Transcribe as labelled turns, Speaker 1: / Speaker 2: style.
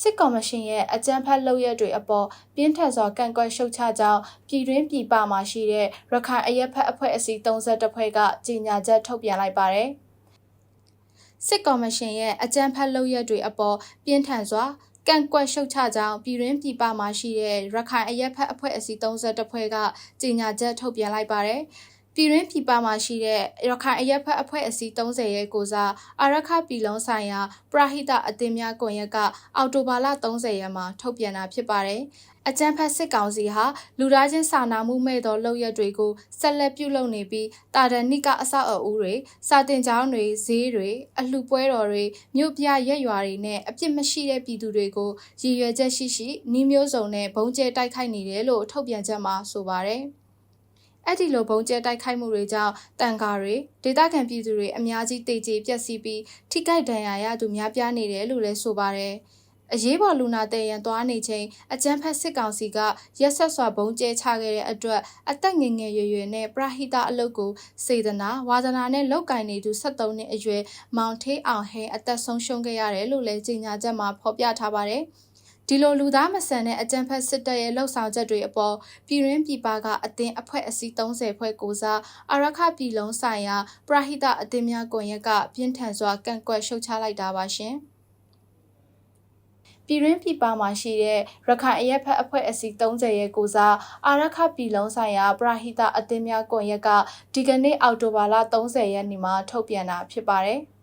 Speaker 1: စစ်ကော်မရှင်ရဲ့အကြမ်းဖက်လုပ်ရက်တွေအပေါ်ပြင်းထန်စွာကန့်ကွက်ရှုတ်ချကြောင်းပြည်တွင်းပြည်ပမှာရှိတဲ့ရခိုင်အရက်ဖက်အဖွဲ့အစည်း32ဖွဲ့ကကြေညာချက်ထုတ်ပြန်လိုက်ပါတယ်။စစ်ကော်မရှင်ရဲ့အကြမ်းဖက်လုပ်ရက်တွေအပေါ်ပြင်းထန်စွာကန့်ကွက်ရှုတ်ချကြောင်းပြည်တွင်းပြည်ပမှာရှိတဲ့ရခိုင်အရက်ဖက်အဖွဲ့အစည်း32ဖွဲ့ကကြေညာချက်ထုတ်ပြန်လိုက်ပါတယ်။ ပြည်တွင်းပြည်ပမှာရှိတဲ့ရခိုင်အရက်ဖက်အဖွဲ့အစည်း30ရဲ့ကိုစားအာရခပြည်လုံးဆိုင်ရာပရဟိတအသင်းများကွန်ရက်ကအော်တိုဘာလ30ရက်မှာထုတ်ပြန်တာဖြစ်ပါတယ်။အကြမ်းဖက်စစ်ကောင်စီဟာလူသားချင်းစာနာမှုမဲ့သောလုပ်ရက်တွေကိုဆက်လက်ပြုလုပ်နေပြီးတာဒန်နိကအဆောက်အဦတွေစာတင်ကျောင်းတွေဈေးတွေအလှပွဲတော်တွေမြို့ပြရက်ရွာတွေနဲ့အပြစ်မရှိတဲ့ပြည်သူတွေကိုရည်ရွယ်ချက်ရှိရှိနှီးမျိုးစုံနဲ့ဘုံကျဲတိုက်ခိုက်နေတယ်လို့ထုတ်ပြန်ချက်မှာဆိုပါတယ်။ အဲ့ဒီလိုဘုံကျဲတိုက်ခိုက်မှုတွေကြောင့်တန်ကာတွေဒေသခံပြည်သူတွေအများကြီးတေကျေပျက်စီးပြီးထိခိုက်ဒဏ်ရာရသူများပြားနေတယ်လို့လည်းဆိုပါတယ်။အရေးပေါ်လူနာတဲ့ရန်သွားနေချိန်အကြမ်းဖက်စစ်ကောင်စီကရက်ဆက်စွာဘုံကျဲချခဲ့တဲ့အတွက်အသက်ငယ်ငယ်ရွယ်ရွယ်နဲ့ပရဟိတအလုပ်ကိုစေတနာဝါသနာနဲ့လောက်ကင်နေသူ73နှစ်အရွယ်မောင်ထေးအောင်ဟဲအသက်ဆုံးရှုံးခဲ့ရတယ်လို့လည်းကြေညာချက်မှာဖော်ပြထားပါတယ်။ ဒီလိုလူသားမဆန်တဲ့အကြမ်းဖက်စစ်တပ်ရဲ့လှုပ်ဆောင်ချက်တွေအပေါ်ပြည်ရင်းပြည်ပကအသင်းအဖွဲ့အစည်း30ဖွဲ့ကိုစားအရခပြည်လုံးဆိုင်ရာပရဟိတအသင်းများကွန်ရက်ကပြင်းထန်စွာကန့်ကွက်ရှုတ်ချလိုက်တာပါရှင်ပြည်ရင်းပြည်ပမှာရှိတဲ့ရခိုင်အရက်ဖက်အဖွဲ့အစည်း30ရဲ့ကိုစားအာရခပြည်လုံးဆိုင်ရာပရဟိတအသင်းများကွန်ရက်ကဒီကနေ့အောက်တိုဘာလ30ရက်နေ့မှာထုတ်ပြန်တာဖြစ်ပါတယ်။